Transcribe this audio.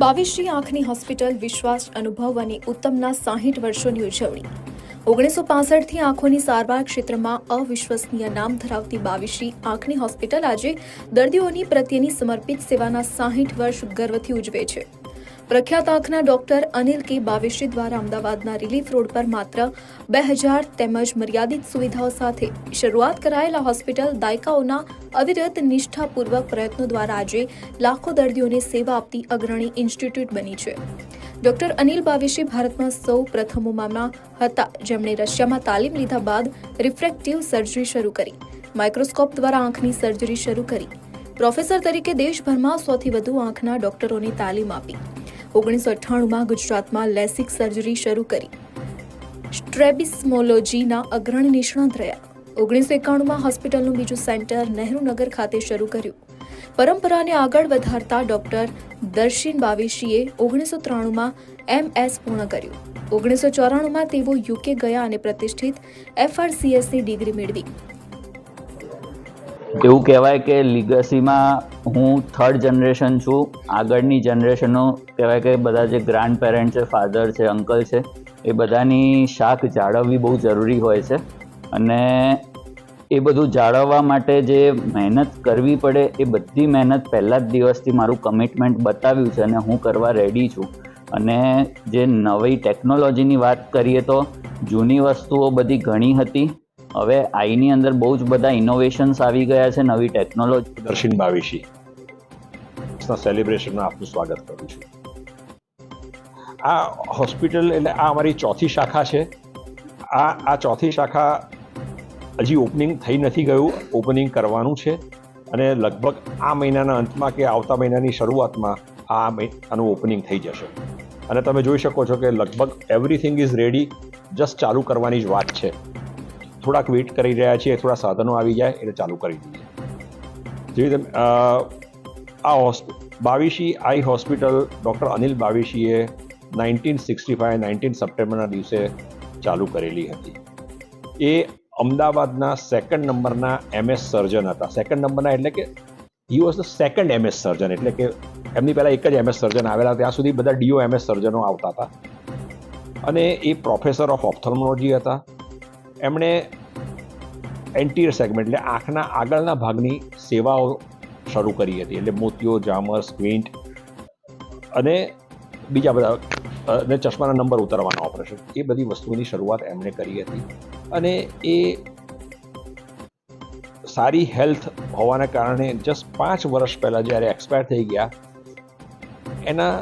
બાવીસી આંખની હોસ્પિટલ વિશ્વાસ અનુભવ અને ઉત્તમના સાહીઠ વર્ષોની ઉજવણી. ઓગણીસો પાસઠથી આંખોની સારવાર ક્ષેત્રમાં અવિશ્વસનીય નામ ધરાવતી બાવીસી આંખની હોસ્પિટલ આજે દર્દીઓની પ્રત્યેની સમર્પિત સેવાના સાહીઠ વર્ષ ગર્વથી ઉજવે છે. પ્રખ્યાત આંખના ડોક્ટર અનિલ કે બાવેશી દ્વારા અમદાવાદના રિલીફ રોડ પર માત્ર બે હજાર તેમજ મર્યાદિત સુવિધાઓ સાથે શરૂઆત કરાયેલા હોસ્પિટલ દાયકાઓના અવિરત નિષ્ઠાપૂર્વક પ્રયત્નો દ્વારા આજે લાખો દર્દીઓને સેવા આપતી અગ્રણી ઇન્સ્ટિટ્યૂટ બની છે. ડોક્ટર અનિલ બાવેશી ભારતમાં સૌ પ્રથમોમાં હતા. જેમણે રશિયામાં તાલીમ લીધા બાદ રિફ્રેક્ટિવ સર્જરી શરૂ કરી. માઇક્રોસ્કોપ દ્વારા આંખની સર્જરી શરૂ કરી. પ્રોફેસર તરીકે દેશભરમાં સૌથી વધુ આંખના ડોક્ટરોની તાલીમ આપી. ઓગણીસો અઠ્ઠાણુંમાં ગુજરાતમાં લેસિક સર્જરી શરૂ કરી. સ્ટ્રેબિસ્મોલોજીના અગ્રણી નિષ્ણાત રહ્યા. ઓગણીસો એકાણુંમાં હોસ્પિટલનું બીજું સેન્ટર નહેરુનગર ખાતે શરૂ કર્યું. પરંપરાને આગળ વધારતા ડોક્ટર દર્શિન બાવીશીએ ઓગણીસો ત્રાણુંમાં એમએસ પૂર્ણ કર્યું. ઓગણીસો ચોરાણુંમાં તેઓ યુકે ગયા અને પ્રતિષ્ઠિત એફઆરસીએસની ડિગ્રી મેળવી. એવું કહેવાય કે લીગસીમાં હું થર્ડ જનરેશન છું. આગળની જનરેશનો કહેવાય કે બધા જે ગ્રાન્ડ પેરેન્ટ છે ફાધર છે અંકલ છે, એ બધાની શાખ જાળવવી બહુ જરૂરી હોય છે. અને એ બધું જાળવવા માટે જે મહેનત કરવી પડે, એ બધી મહેનત પહેલા જ દિવસથી મારું કમિટમેન્ટ બતાવ્યું છે અને હું કરવા રેડી છું. અને જે નવી ટેકનોલોજીની વાત કરીએ તો જૂની વસ્તુઓ બધી ઘણી હતી. હવે આઈની અંદર બહુ જ બધા ઇનોવેશન્સ આવી ગયા છે, નવી ટેકનોલોજી દર્શન બાવીશી સેલિબ્રેશનમાં આપનું સ્વાગત કરું છું. આ હોસ્પિટલ એટલે આ અમારી ચોથી શાખા છે. આ આ ચોથી શાખા હજી ઓપનિંગ થઈ નથી ગયું ઓપનિંગ કરવાનું છે. અને લગભગ આ મહિનાના અંતમાં કે આવતા મહિનાની શરૂઆતમાં આ આનું ઓપનિંગ થઈ જશે. અને તમે જોઈ શકો છો કે લગભગ એવરીથિંગ ઇઝ રેડી જસ્ટ ચાલુ કરવાની જ વાત છે. થોડાક વેઇટ કરી રહ્યા છીએ, થોડા સાધનો આવી જાય, એટલે ચાલુ કરી દઈએ. જેવી રીતે આ હોસ્પિ Bavishi eye hospital doctor Anil બાવીશીએ nineteen sixty five, nineteen સપ્ટેમ્બરના દિવસે ચાલુ કરેલી હતી. એ અમદાવાદના સેકન્ડ નંબરના એમએસ સર્જન હતા. સેકન્ડ નંબરના એટલે કે, he was the second MS surgeon, એટલે કે એમની પહેલાં એક જ એમએસ સર્જન આવેલા, ત્યાં સુધી બધા ડીઓ એમએસ સર્જનો આવતા હતા. અને એ પ્રોફેસર ઓફ ઓપ્થોલ્મોલોજી હતા. એમણે એન્ટિયર સેગમેન્ટ એટલે આંખના આગળના ભાગની સેવાઓ શરૂ કરી હતી. એટલે મોતિયો જામર સ્ક્વિન્ટ અને બીજા બધા અને ચશ્માના નંબર ઉતારવાના ઓપરેશન એ બધી વસ્તુઓની શરૂઆત એમણે કરી હતી. અને એ સારી હેલ્થ હોવાના કારણે જસ્ટ પાંચ વર્ષ પહેલાં જ્યારે એક્સપાયર થઈ ગયા, એના